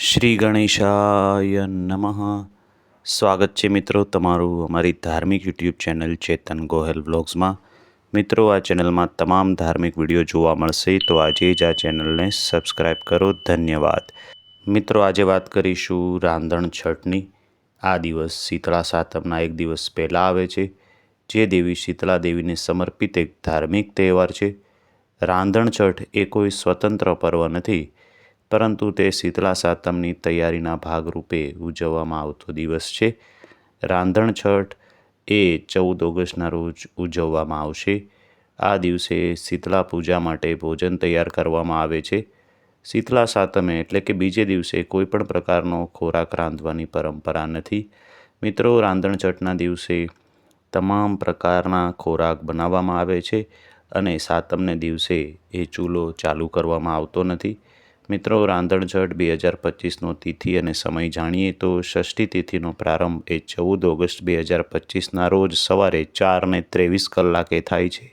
શ્રી ગણેશાય નમઃ. સ્વાગત છે મિત્રો તમારું અમારી ધાર્મિક યુટ્યુબ ચેનલ ચેતન ગોહેલ વ્લોગ્સમાં. મિત્રો, આ ચેનલમાં તમામ ધાર્મિક વીડિયો જોવા મળશે, તો આજે જ આ ચેનલને સબસ્ક્રાઈબ કરો. ધન્યવાદ. મિત્રો, આજે વાત કરીશું રાંધણ છઠની આ દિવસ શીતળા સાતમના એક દિવસ પહેલાં આવે છે, જે દેવી શીતળા દેવીને સમર્પિત એક ધાર્મિક તહેવાર છે. રાંધણ છઠ એ કોઈ સ્વતંત્ર પર્વ નથી પરંતુ તે શીતળા સાતમની તૈયારીના ભાગરૂપે ઉજવવામાં આવતો દિવસ છે. રાંધણ છઠ એ ચૌદ ઓગસ્ટના રોજ ઉજવવામાં આવશે. આ દિવસે શીતળા પૂજા માટે ભોજન તૈયાર કરવામાં આવે છે. શીતલા સાતમે એટલે કે બીજે દિવસે કોઈ પણ પ્રકારનો ખોરાક રાંધવાની પરંપરા નથી. મિત્રો, રાંધણ છઠના દિવસે તમામ પ્રકારના ખોરાક બનાવવામાં આવે છે અને સાતમને દિવસે એ ચૂલો ચાલુ કરવામાં આવતો નથી. મિત્રો, રાંધણ બે હજાર પચીસનો તિથિ અને સમય જાણીએ તો ષષ્ઠી તિથિનો પ્રારંભ એ ચૌદ ઓગસ્ટ બે હજાર પચીસના રોજ સવારે ચાર ને ત્રેવીસ કલાકે થાય છે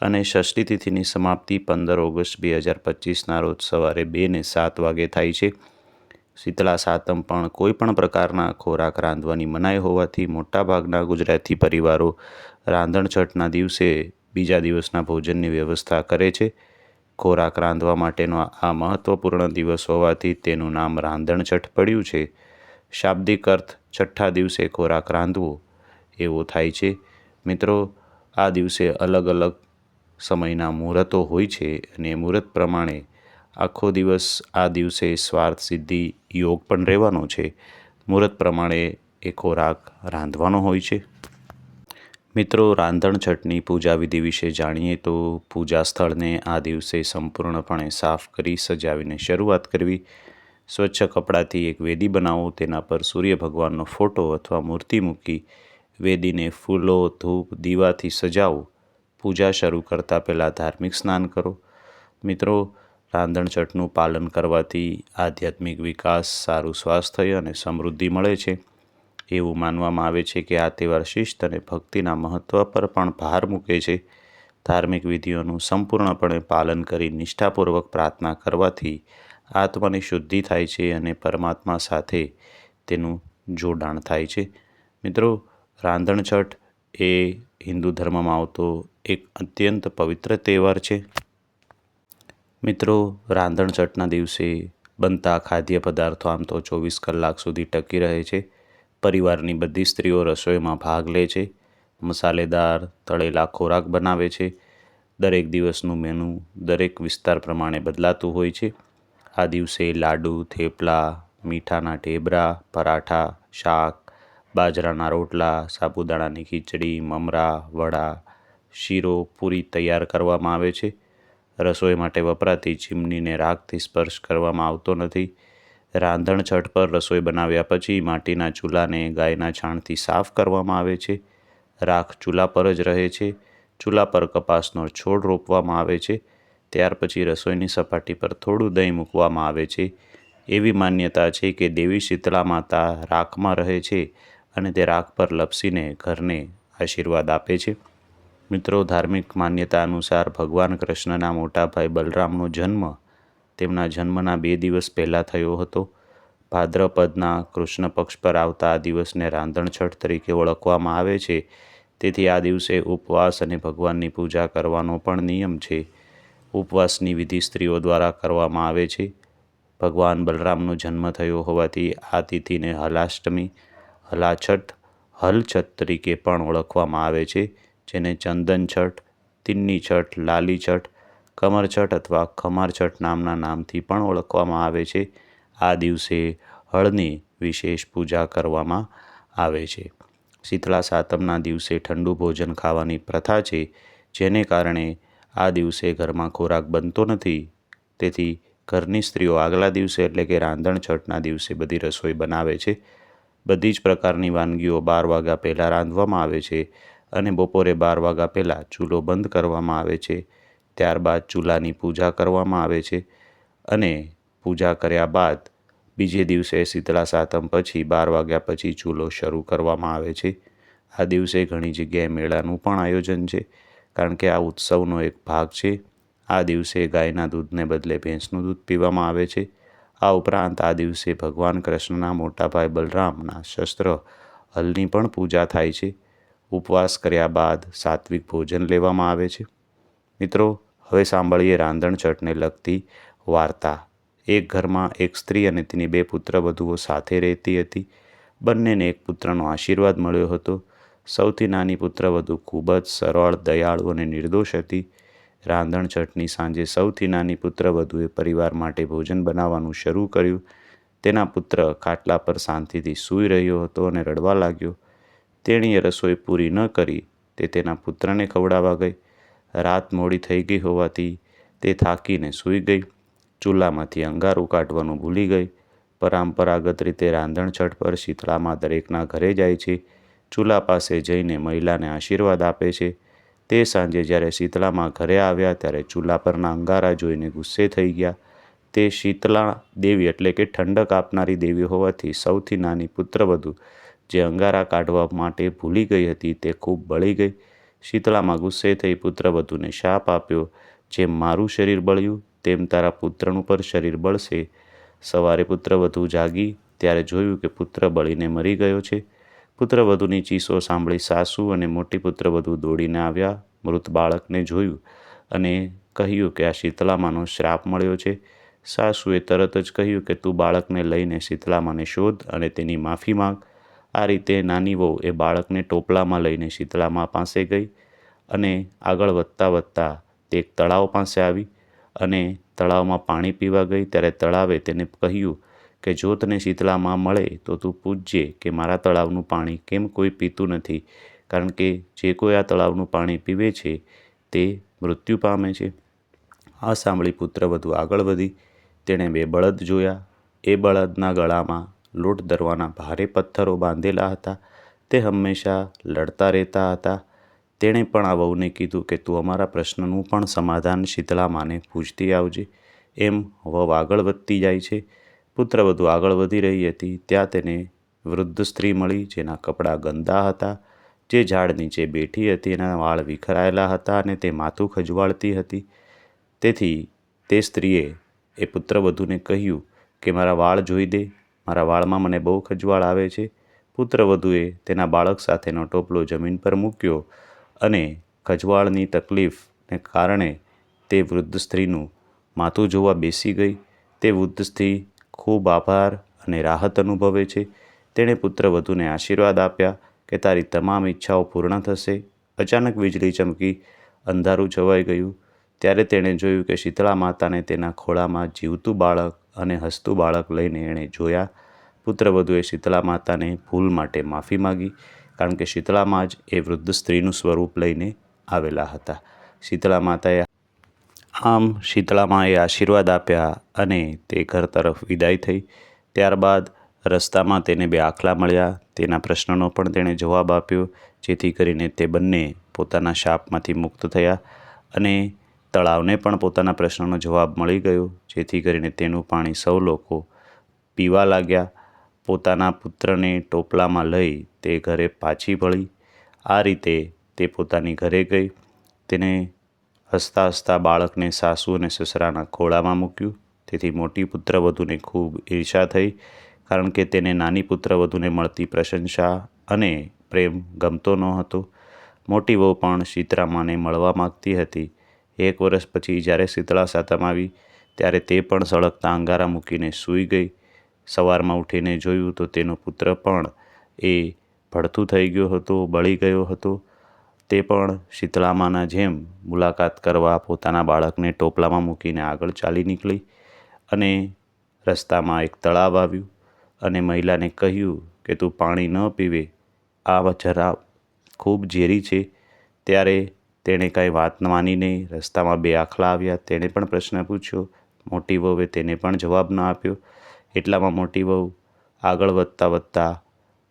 અને ષષ્ઠી તિથિની સમાપ્તિ પંદર ઓગસ્ટ બે હજાર પચીસના રોજ સવારે બે ને સાત વાગે થાય છે. શીતળા સાતમ પણ કોઈ પણ પ્રકારના ખોરાક રાંધવાની મનાઈ હોવાથી મોટાભાગના ગુજરાતી પરિવારો રાંધણ છઠના દિવસે બીજા દિવસના ભોજનની વ્યવસ્થા કરે છે. ખોરાક રાંધવા માટેનો આ મહત્ત્વપૂર્ણ દિવસ હોવાથી તેનું નામ રાંધણ છઠ પડ્યું છે. શાબ્દિક અર્થ, છઠ્ઠા દિવસે ખોરાક રાંધવો. એવો થાય છે. મિત્રો, આ દિવસે અલગ અલગ સમયના મુહૂર્તો હોય છે અને મુહૂર્ત પ્રમાણે આખો દિવસ આ દિવસે સ્વાર્થ સિદ્ધિ યોગ પણ રહેવાનો છે. મુહૂર્ત પ્રમાણે એ ખોરાક રાંધવાનો હોય છે. મિત્રો, રાંધણ છઠની પૂજા વિધિ વિશે જાણીએ તો પૂજા સ્થળને આ દિવસે સંપૂર્ણપણે સાફ કરી સજાવીને શરૂઆત કરવી. સ્વચ્છ કપડાથી એક વેદી બનાવો, તેના પર સૂર્ય ભગવાનનો ફોટો અથવા મૂર્તિ મૂકી વેદીને ફૂલો, ધૂપ, દીવાથી સજાવો. પૂજા શરૂ કરતાં પહેલાં ધાર્મિક સ્નાન કરો. મિત્રો, રાંધણ છઠનું પાલન કરવાથી આધ્યાત્મિક વિકાસ, સારું સ્વાસ્થ્ય અને સમૃદ્ધિ મળે છે. એવું માનવામાં આવે છે કે આ તહેવાર શિસ્ત અને ભક્તિના મહત્ત્વ પર પણ ભાર મૂકે છે. ધાર્મિક વિધિઓનું સંપૂર્ણપણે પાલન કરી નિષ્ઠાપૂર્વક પ્રાર્થના કરવાથી આત્માની શુદ્ધિ થાય છે અને પરમાત્મા સાથે તેનું જોડાણ થાય છે. મિત્રો, રાંધણ છઠ એ હિન્દુ ધર્મમાં આવતો એક અત્યંત પવિત્ર તહેવાર છે. મિત્રો રાંધણછઠના દિવસે બનતા ખાદ્ય પદાર્થો આમ તો ચોવીસ કલાક સુધી ટકી રહે છે. પરિવારની બધી સ્ત્રીઓ રસોઈમાં ભાગ લે છે, મસાલેદાર, તળેલા ખોરાક બનાવે છે, દરેક દિવસનું મેનુ દરેક વિસ્તાર પ્રમાણે બદલાતું હોય છે. આ દિવસે લાડુ, થેપલા, મીઠાના ઢેબરા, પરાઠા, શાક, બાજરાના રોટલા, સાબુદાણાની ખીચડી, મમરા, વડા, શીરો પૂરી તૈયાર કરવામાં આવે છે. રસોઈ માટે વપરાતી ચીમનીને રાખથી સ્પર્શ કરવામાં આવતો નથી. રાંધણ છઠ પર રસોઈ બનાવ્યા પછી માટીના ચૂલાને ગાયના છાણથી સાફ કરવામાં આવે છે. રાખ ચૂલા પર જ રહે છે. ચૂલા પર કપાસનો છોડ રોપવામાં આવે છે. ત્યાર પછી રસોઈની સપાટી પર થોડું દહીં મૂકવામાં આવે છે. એવી માન્યતા છે કે દેવી શીતળા માતા રાખમાં રહે છે અને તે રાખ પર લપસીને ઘરને આશીર્વાદ આપે છે. મિત્રો, ધાર્મિક માન્યતા અનુસાર ભગવાન કૃષ્ણના મોટા ભાઈ બલરામનો જન્મ તેમના જન્મના બે દિવસ પહેલાં થયો હતો. ભાદ્રપદના કૃષ્ણ પક્ષ પર આવતા આ દિવસને રાંધણછઠ તરીકે ઓળખવામાં આવે છે. તેથી આ દિવસે ઉપવાસ અને ભગવાનની પૂજા કરવાનો પણ નિયમ છે. ઉપવાસની વિધિ સ્ત્રીઓ દ્વારા કરવામાં આવે છે. ભગવાન બલરામનો જન્મ થયો હોવાથી આ તિથિને હલાષ્ટમી, હલાછઠ, હલછઠ તરીકે પણ ઓળખવામાં આવે છે. જેને ચંદન છઠ તિન્ની છઠ લાલી છઠ કમરછઠ અથવા ખમારછઠ નામના નામથી પણ ઓળખવામાં આવે છે. આ દિવસે હળની વિશેષ પૂજા કરવામાં આવે છે. શીતળા સાતમના દિવસે ઠંડુ ભોજન ખાવાની પ્રથા છે, જેને કારણે આ દિવસે ઘરમાં ખોરાક બનતો નથી. તેથી ઘરની સ્ત્રીઓ આગલા દિવસે એટલે કે રાંધણ છઠના દિવસે બધી રસોઈ બનાવે છે. બધી જ પ્રકારની વાનગીઓ બાર વાગ્યા પહેલાં રાંધવામાં આવે છે અને બપોરે બાર વાગ્યા પહેલાં ચૂલો બંધ કરવામાં આવે છે. ત્યારબાદ ચૂલાની પૂજા કરવામાં આવે છે અને પૂજા કર્યા બાદ બીજે દિવસે શીતળા સાતમ પછી બાર વાગ્યા પછી ચૂલો શરૂ કરવામાં આવે છે. આ દિવસે ઘણી જગ્યાએ મેળાનું પણ આયોજન છે, કારણ કે આ ઉત્સવનો એક ભાગ છે. આ દિવસે ગાયના દૂધને બદલે ભેંસનું દૂધ પીવામાં આવે છે. આ ઉપરાંત આ દિવસે ભગવાન કૃષ્ણના મોટાભાઈ બલરામના શસ્ત્ર હલની પણ પૂજા થાય છે. ઉપવાસ કર્યા બાદ સાત્વિક ભોજન લેવામાં આવે છે. મિત્રો, હવે સાંભળીએ રાંધણછટને લગતી વાર્તા. એક ઘરમાં એક સ્ત્રી અને તેની બે પુત્રવધુઓ સાથે રહેતી હતી. બંનેને એક પુત્રનો આશીર્વાદ મળ્યો હતો. સૌથી નાની પુત્રવધુ ખૂબ જ સરળ, દયાળુ અને નિર્દોષ હતી. રાંધણછટની સાંજે સૌથી નાની પુત્રવધુએ પરિવાર માટે ભોજન બનાવવાનું શરૂ કર્યું. તેના પુત્ર ખાટલા પર શાંતિથી સૂઈ રહ્યો હતો અને રડવા લાગ્યો. તેણીએ રસોઈ પૂરી ન કરી, તે તેના પુત્રને ખવડાવવા ગઈ. રાત મોડી થઈ ગઈ હોવાથી તે થાકીને સૂઈ ગઈ. ચૂલામાંથી અંગારું કાઢવાનું ભૂલી ગઈ. પરંપરાગત રીતે રાંધણ છઠ પર શીતળામાં દરેકના ઘરે જાય છે. ચૂલા પાસે જઈને મહિલાને આશીર્વાદ આપે છે. તે સાંજે જ્યારે શીતળામાં ઘરે આવ્યા ત્યારે ચૂલા પરના અંગારા જોઈને ગુસ્સે થઈ ગયા. તે શીતળા દેવી એટલે કે ઠંડક આપનારી દેવી હોવાથી સૌથી નાની પુત્રવધુ જે અંગારા કાઢવા માટે ભૂલી ગઈ હતી તે ખૂબ બળી ગઈ. શીતળામાં ગુસ્સે થઈ પુત્રવધુને શાપ આપ્યો જેમ મારું શરીર બળ્યું, તેમ તારા પુત્રનું પર શરીર બળશે. સવારે પુત્રવધુ જાગી, ત્યારે જોયું કે પુત્ર બળીને મરી ગયો છે. પુત્રવધુની ચીસો સાંભળી સાસુ અને મોટી પુત્રવધુ દોડીને આવ્યા. મૃત બાળકને જોયું અને કહ્યું કે આ શીતલામાનો શ્રાપ મળ્યો છે. સાસુએ તરત જ કહ્યું કે તું બાળકને લઈને શીતલામાને શોધ અને તેની માફી માંગ. આ રીતે નાની વહુ એ બાળકને ટોપલામાં લઈને શીતળામાં પાસે ગઈ અને આગળ વધતા વધતા તે એક તળાવ પાસે આવી અને તળાવમાં પાણી પીવા ગઈ. ત્યારે તળાવે તેને કહ્યું કે, જો તને શીતળામાં મળે તો તું પૂછજે કે મારા તળાવનું પાણી કેમ કોઈ પીતું નથી, કારણ કે જે કોઈ આ તળાવનું પાણી પીવે છે તે મૃત્યુ પામે છે. આ સાંભળી પુત્ર વધુ આગળ વધી. તેણે બે બળદ જોયા. એ બળદના ગળામાં લોટ ધરવાના ભારે પથ્થરો બાંધેલા હતા. તે હંમેશા લડતા રહેતા હતા. તેણે પણ આ વહુને કીધું કે, તું અમારા પ્રશ્નનું પણ સમાધાન શીતળામાને પૂછતી આવજે. એમ વહુ આગળ વધતી જાય છે. પુત્ર વધુ આગળ વધી રહી હતી. ત્યાં તેને વૃદ્ધ સ્ત્રી મળી જેના કપડાં ગંદા હતા. જે ઝાડ નીચે બેઠી હતી, એના વાળ વિખરાયેલા હતા અને તે માથું ખજવાળતી હતી. તેથી તે સ્ત્રીએ એ પુત્રવધૂને કહ્યું કે, મારા વાળ જોઈ દે. મારા વાળમાં મને બહુ ખજવાળ આવે છે. પુત્રવધુએ તેના બાળક સાથેનો ટોપલો જમીન પર મૂક્યો અને ખજવાળની તકલીફને કારણે તે વૃદ્ધ સ્ત્રીનું માથું જોવા બેસી ગઈ. તે વૃદ્ધ સ્ત્રી ખૂબ આભાર અને રાહત અનુભવે છે. તેણે પુત્રવધુને આશીર્વાદ આપ્યા કે તારી તમામ ઈચ્છાઓ પૂર્ણ થશે. અચાનક વીજળી ચમકી અંધારું છવાઈ ગયું. ત્યારે તેણે જોયું કે શીતળા માતાને તેના ખોળામાં જીવતું બાળક અને હસતું બાળક લઈને એણે જોયા. પુત્રવધુએ શીતળા માતાને ભૂલ માટે માફી માગી, કારણ કે શીતળામાં જ એ વૃદ્ધ સ્ત્રીનું સ્વરૂપ લઈને આવેલા હતા. શીતળા માતાએ આમ શીતળા માએ આશીર્વાદ આપ્યા અને તે ઘર તરફ વિદાય થઈ. ત્યારબાદ રસ્તામાં તેને બે આખલા મળ્યા. તેના પ્રશ્નનો પણ તેણે જવાબ આપ્યો, જેથી કરીને તે બંને પોતાના શાપમાંથી મુક્ત થયા અને તળાવને પણ પોતાના પ્રશ્નનો જવાબ મળી ગયો, જેથી કરીને તેનું પાણી સૌ લોકો પીવા લાગ્યા. પોતાના પુત્રને ટોપલામાં લઈ તે ઘરે પાછી વળી. આ રીતે તે પોતાની ઘરે ગઈ. તેને હસતા હસતા બાળકને સાસુ અને સસરાના ખોળામાં મૂક્યું. તેથી મોટી પુત્રવધૂને ખૂબ ઈર્ષા થઈ, કારણ કે તેને નાની પુત્રવધૂને મળતી પ્રશંસા અને પ્રેમ ગમતો ન હતો મોટી વહુ પણ સીતરામાને મળવા માગતી હતી. એક વર્ષ પછી જ્યારે શીતળા સાતમ આવી, ત્યારે તે પણ સળગતા અંગારા મૂકીને સૂઈ ગઈ. સવારમાં ઉઠીને જોયું તો તેનો પુત્ર પણ એ ભડથું થઈ ગયો હતો, બળી ગયો હતો. તે પણ શીતળામાના જેમ મુલાકાત કરવા પોતાના બાળકને ટોપલામાં મૂકીને આગળ ચાલી નીકળી અને રસ્તામાં એક તળાવ આવ્યું અને મહિલાને કહ્યું કે, તું પાણી ન પીવે. આ જરા ખૂબ ઝેરી છે. ત્યારે તેણે કાંઈ વાત માની નહીં, રસ્તામાં બે આખલા આવ્યા, તેણે પણ પ્રશ્ન પૂછ્યો. મોટી વહુએ તેને પણ જવાબ ન આપ્યો. એટલામાં મોટી વહુ આગળ વધતા વધતા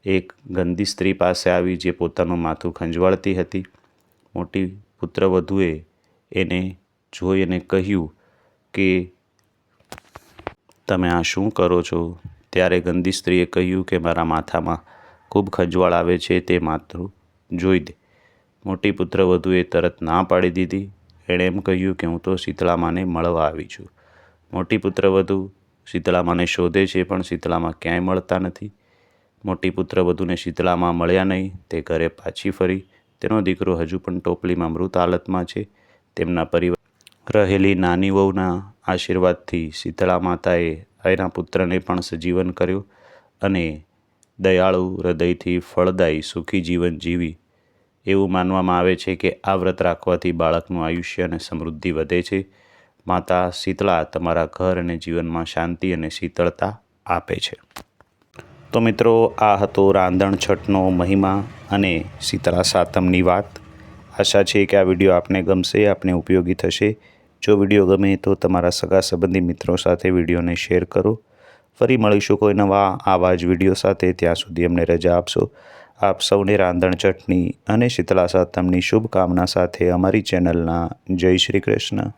એક ગંદી સ્ત્રી પાસે આવી જે પોતાનું માથું ખંજવાળતી હતી. મોટી પુત્રવધુએ એને જોઈ અને કહ્યું કે, તમે આ શું કરો છો? ત્યારે ગંદી સ્ત્રીએ કહ્યું કે, મારા માથામાં ખૂબ ખંજવાળ આવે છે, તે માથું જોઈ દે. મોટી પુત્રવધુએ તરત ના પાડી દીધી. એણે એમ કહ્યું કે હું તો શીતળામાને મળવા આવી છું. મોટી પુત્રવધુ શીતળામાને શોધે છે પણ શીતળામાં ક્યાંય મળતા નથી. મોટી પુત્ર વધુને શીતળામાં મળ્યા નહીં. તે ઘરે પાછી ફરી. તેનો દીકરો હજુ પણ ટોપલીમાં મૃત હાલતમાં છે. તેમના પરિવાર રહેલી નાની વહુના આશીર્વાદથી શીતળા માતાએ એના પુત્રને પણ સજીવન કર્યો અને દયાળુ હૃદયથી ફળદાયી સુખી જીવન જીવી. એવું માનવામાં આવે છે કે આ વ્રત રાખવાથી બાળકનું આયુષ્ય અને સમૃદ્ધિ વધે છે. માતા શીતળા તમારા ઘર અને જીવનમાં શાંતિ અને શીતળતા આપે છે. તો મિત્રો, આ હતો રાંધણ છઠનો મહિમા અને શીતળા સાતમની વાત. આશા છે કે આ વીડિયો આપને ગમશે, આપને ઉપયોગી થશે. જો વીડિયો ગમે તો તમારા સગા સંબંધી મિત્રો સાથે વિડીયોને શેર કરો. ફરી મળીશું કોઈ નવા આવા જ વીડિયો સાથે. ત્યાં સુધી અમને રજા આપશો. આપ સૌને રાંધણ ચટણી અને શીતળા સાતમની શુભકામના સાથે અમારી ચેનલના જય શ્રી કૃષ્ણ.